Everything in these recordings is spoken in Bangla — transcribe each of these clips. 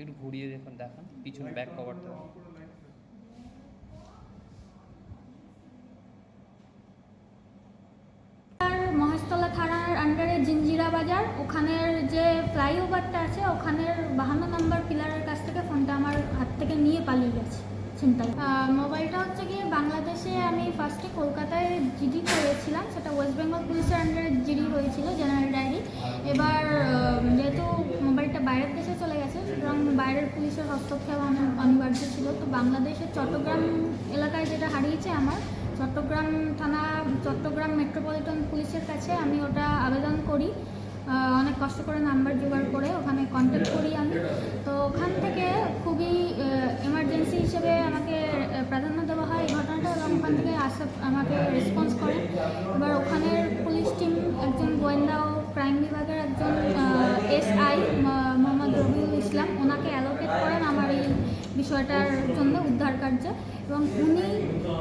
একটু ঘুরিয়ে দেখুন, দেখান, পিছনে ব্যাক কভারটা মহেশতলা থানার আন্ডারে জিঞ্জিরা বাজার, ওখানের যে ফ্লাইওভারটা আছে, ওখানের বাহান্ন নম্বর পিলারের কাছ থেকে ফোনটা আমার হাত থেকে নিয়ে পালিয়ে গেছে চিন্তায় মোবাইলটা হচ্ছে গিয়ে বাংলাদেশে আমি ফার্স্টে কলকাতায় জিডি করেছিলাম, সেটা ওয়েস্ট বেঙ্গল পুলিশের আন্ডারে জিডি হয়েছিল জেনারেল ডায়েরি এবার যেহেতু মোবাইলটা বাইরের দেশে চলে গেছে সুতরাং পুলিশের হস্তক্ষেপ অনি- অনিবার্য ছিল। তো বাংলাদেশের চট্টগ্রাম এলাকায় যেটা হারিয়েছে আমার, চট্টগ্রাম থানা, চট্টগ্রাম মেট্রোপলিটন পুলিশের কাছে আমি ওটা আবেদন করি। অনেক কষ্ট করে নাম্বার জোগাড় করে ওখানে কন্ট্যাক্ট করি আমি। তো ওখান থেকে খুবই এমার্জেন্সি হিসেবে আমাকে প্রাধান্য দেওয়া হয় এই ঘটনাটা এবং ওখান থেকে আসে, আমাকে রেসপন্স করে। এবার ওখানের পুলিশ টিম একজন গোয়েন্দা ও ক্রাইম বিভাগের একজন রবিউল ওনাকে অ্যালোকেট করেন আমার এই বিষয়টার জন্য উদ্ধার কার্যে এবং উনি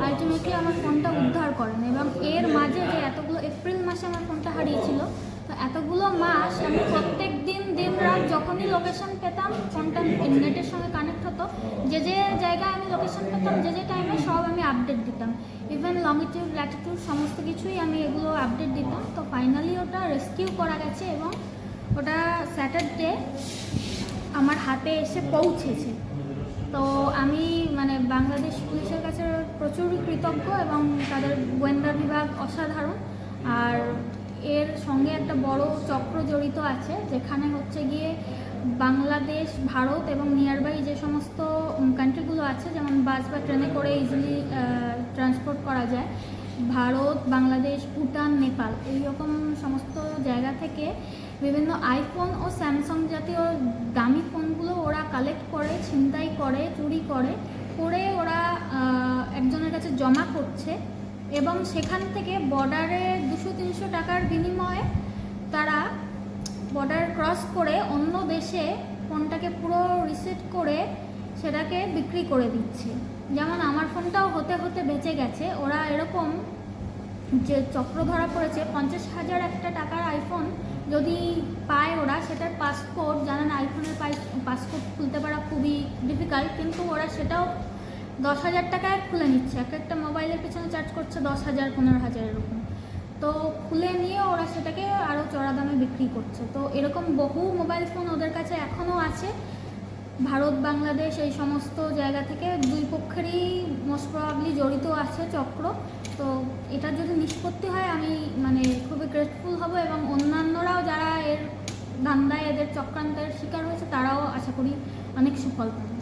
আলটিমেটলি আমার ফোনটা উদ্ধার করেন এবং এর মাঝে যে এতগুলো, এপ্রিল মাসে আমার ফোনটা হারিয়েছিল, তো এতগুলো মাস আমি প্রত্যেক দিন দিন রাত যখনই লোকেশন পেতাম, ফোনটা নেটের সঙ্গে কানেক্ট হতো, যে যে জায়গায় আমি লোকেশন পেতাম, যে যে টাইমে সব আমি আপডেট দিতাম। ইভেন লংিটিউড ল্যাটিটিউড সমস্ত কিছুই আমি এগুলো আপডেট দিতাম। তো ফাইনালি ওটা রেস্কিউ করা গেছে এবং ওটা স্যাটারডে আমার হাতে এসে পৌঁছেছে। তো আমি মানে বাংলাদেশ পুলিশের কাছে প্রচুর কৃতজ্ঞ এবং তাদের গোয়েন্দা বিভাগ অসাধারণ। আর এর সঙ্গে একটা বড় চক্র জড়িত আছে, যেখানে হচ্ছে গিয়ে বাংলাদেশ, ভারত এবং নিয়ারবাই যে সমস্ত কান্ট্রিগুলো আছে, যেমন বাস বা ট্রেনে করে ইজিলি ট্রান্সপোর্ট করা যায়। ভারত, বাংলাদেশ, ভুটান, নেপাল এই রকম সমস্ত জায়গা থেকে বিভিন্ন আইফোন ও স্যামসাং জাতীয় দামি ফোনগুলো ওরা কালেক্ট করে, ছিনতাই করে, চুরি করে করে ওরা একজনের কাছে জমা করছে এবং সেখান থেকে বর্ডারে দুশো, তিনশো টাকার বিনিময়ে তারা বর্ডার ক্রস করে অন্য দেশে ফোনটাকে পুরো রিসেট করে সেটাকে বিক্রি করে দিচ্ছে। যেমন আমার ফোনটাও হতে হতে বেঁচে গেছে। ওরা এরকম যে চক্র ধরা পড়েছে, পঞ্চাশ হাজার একটা টাকার আইফোন যদি পায় ওরা, সেটার পাসপোর্ট জানেন আইফোনের পাসপোর্ট খুলতে পারা খুবই ডিফিকাল্ট কিন্তু ওরা সেটাও দশ হাজার টাকায় খুলে নিচ্ছে। এক একটা মোবাইলের পিছনে চার্জ করছে দশ হাজার, পনেরো হাজার এরকম। তো খুলে নিয়ে ওরা সেটাকে আরও চড়া দামে বিক্রি করছে। তো এরকম বহু মোবাইল ফোন ওদের কাছে এখনও আছে। ভারত, বাংলাদেশ এই সমস্ত জায়গা থেকে দুই পক্ষেরই মোস্ট প্রবাবলি জড়িত আছে চক্র। তো এটা যদি নিষ্পত্তি হয়, আমি মানে খুবই গ্রেটফুল হব এবং অন্যান্যরাও যারা এর ধান্দায় এদের চক্রান্তের শিকার হয়েছে, তারাও আশা করি অনেক সুফল পাবে